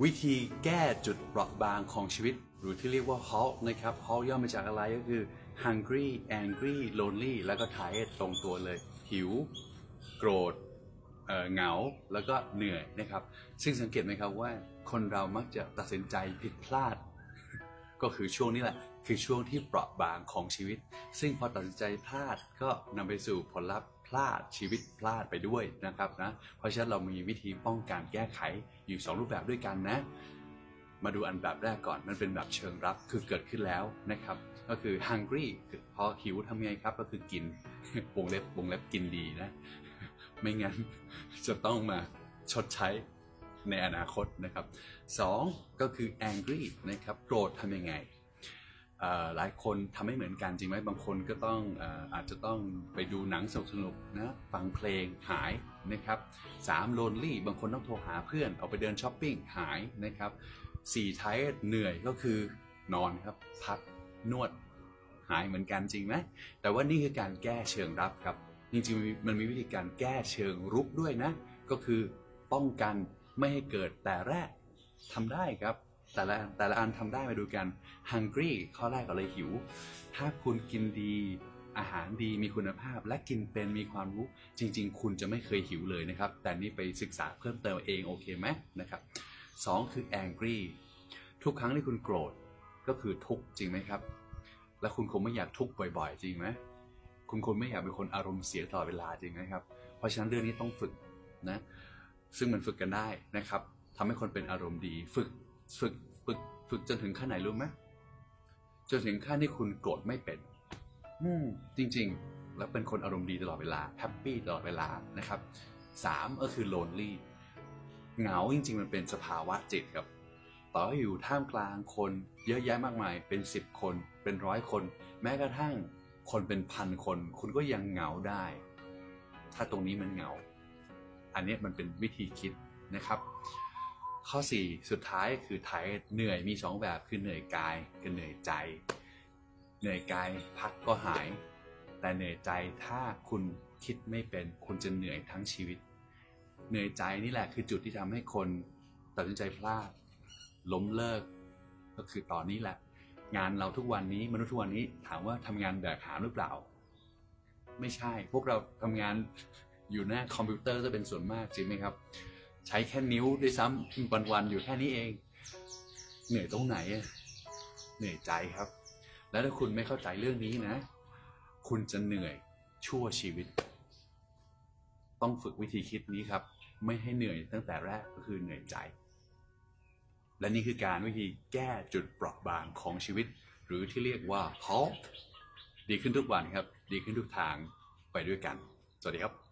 วิธีแก้จุดเปราะบางของชีวิต หรือที่เรียกว่า halt นะครับ halt ย่อมาจากอะไรก็คือ hungry angry lonely แล้วก็ tired ตรงตัวเลย หิว โกรธเเหงาแล้วก็เหนื่อยนะครับ ซึ่งสังเกตไหมครับว่าคนเรามักจะตัดสินใจผิดพลาด ก็คือช่วงนี้แหละ คือช่วงที่เปราะบางของชีวิต ซึ่งพอตัดสินใจพลาดก็นำไปสู่ผลลัพธ์พลาดชีวิตพลาดไปด้วยนะครับนะเพราะฉะนั้นเรามีวิธีป้องกันแก้ไขอยู่ 2 รูปแบบด้วยกันนะ มาดูอันแบบแรกก่อนมันเป็นแบบเชิงรับคือเกิดขึ้นแล้วนะครับ ก็คือ hungry คือพอหิวทำไงครับก็คือกินวงเล็บวงเล็บกินดีนะ ไม่งั้นจะต้องมาชดใช้ ในอนาคตนะครับสองก็คือ angry นะครับโกรธทำยังไงหลายคนทำไม่เหมือนกันจริงไหมบางคนก็ต้องอาจจะต้องไปดูหนังสนุกนะฟังเพลงหายนะครับสาม lonely บางคนต้องโทรหาเพื่อนออกไปเดินช้อปปิ้งหายนะครับสี่ tired เหนื่อยก็คือนอนครับพักนวดหายเหมือนกันจริงไหมแต่ว่านี่คือการแก้เชิงรับครับจริงๆมันมีวิธีการแก้เชิงรุกด้วยนะก็คือป้องกัน ไม่ให้เกิดแต่แรกทำได้ครับ แต่ละแต่ละอันทำได้มาดูกัน hungry ข้อแรกก็เลยหิว ถ้าคุณกินดีอาหารดีมีคุณภาพและกินเป็นมีความรู้ จริง ๆ คุณจะไม่เคยหิวเลยนะครับ แต่นี่ไปศึกษาเพิ่มเติมเองโอเคไหมนะครับสองคือ angry ทุกครั้งที่คุณโกรธก็คือทุกจริงไหมครับ และคุณคงไม่อยากทุกบ่อย ๆ จริงไหมคุณคงไม่อยากเป็นคนอารมณ์เสียตลอดเวลาจริงไหมครับ เพราะฉะนั้นเรื่องนี้ต้องฝึกนะ ซึ่งมันฝึกกันได้นะครับทำให้คนเป็นอารมณ์ดี ฝึกฝึกฝึกฝึกจนถึงขั้นไหนรู้ไหมจนถึงขั้นที่คุณโกรธไม่เป็น อืมจริง ๆ แล้วเป็นคนอารมณ์ดีตลอดเวลาแฮปปี้ตลอดเวลานะครับสามก็คือ lonely เหงาจริง ๆ มันเป็นสภาวะจิตครับต่อให้อยู่ท่ามกลางคนเยอะแยะมากมายเป็นสิบคนเป็นร้อยคน แม้กระทั่งคนเป็นพันคน คุณก็ยังเหงาได้ ถ้าตรงนี้มันเหงา อันนี้มันเป็นวิธีคิดนะครับ ข้อ 4 สุดท้ายคือไทยเหนื่อยมี 2 แบบคือเหนื่อยกายกับเหนื่อยใจ เหนื่อยกายพักก็หาย แต่เหนื่อยใจถ้าคุณคิดไม่เป็นคุณจะเหนื่อยทั้งชีวิต เหนื่อยใจนี่แหละคือจุดที่ทำให้คนตัดสินใจพลาด ล้มเลิก ก็คือตอนนี้แหละ งานเราทุกวันนี้มนุษย์ทุกวันนี้ถามว่าทำงานแบกหามหรือเปล่า ไม่ใช่พวกเราทำงาน อยู่หน้าคอมพิวเตอร์จะเป็นส่วนมากจริงไหมครับ ใช้แค่นิ้วด้วยซ้ำวันๆอยู่แค่นี้เอง เหนื่อยตรงไหน เหนื่อยใจครับ แล้วถ้าคุณไม่เข้าใจเรื่องนี้นะ คุณจะเหนื่อยชั่วชีวิต ต้องฝึกวิธีคิดนี้ครับ ไม่ให้เหนื่อยตั้งแต่แรกก็คือเหนื่อยใจ และนี่คือการวิธีแก้จุดเปราะบางของชีวิต หรือที่เรียกว่า halt ดีขึ้นทุกวันครับ ดีขึ้นทุกทางไปด้วยกัน สวัสดีครับ